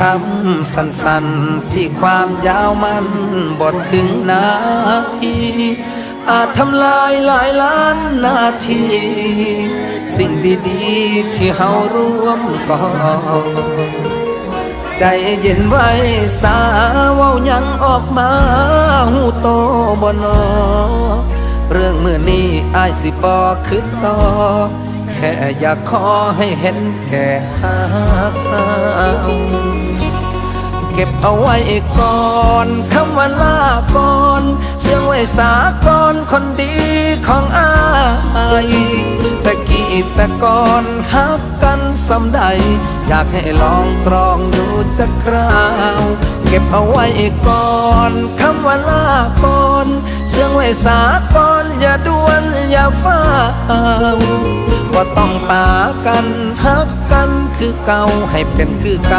คำสั้นๆ ที่ความยาวมันบทถึงนาที อาจทำลายหลายล้านนาที สิ่งดีๆ ที่เฮาร่วมก่อใจเย็นไว้สาเว้ายังออกมาหูโตบนอเรื่องมือนี้อายสิบอคือต่อแค่อยากขอให้เห็นแก่หา เก็บเอาไว้ก่อนคำว่าลาก่อนเสียงไว้สาก่อนคนดีของอายตะกี้ต่ก่อนฮักกันสำใด อยากให้ลองตรองดูจะคราว เก็บเอาไว้ก่อนคำว่าลาก่อนเสียงไว้สาก่อนอย่าด่วนอย่าฟ้าวบ่ต้องปากันฮักกันคือเก่าให้เป็นคือเก่า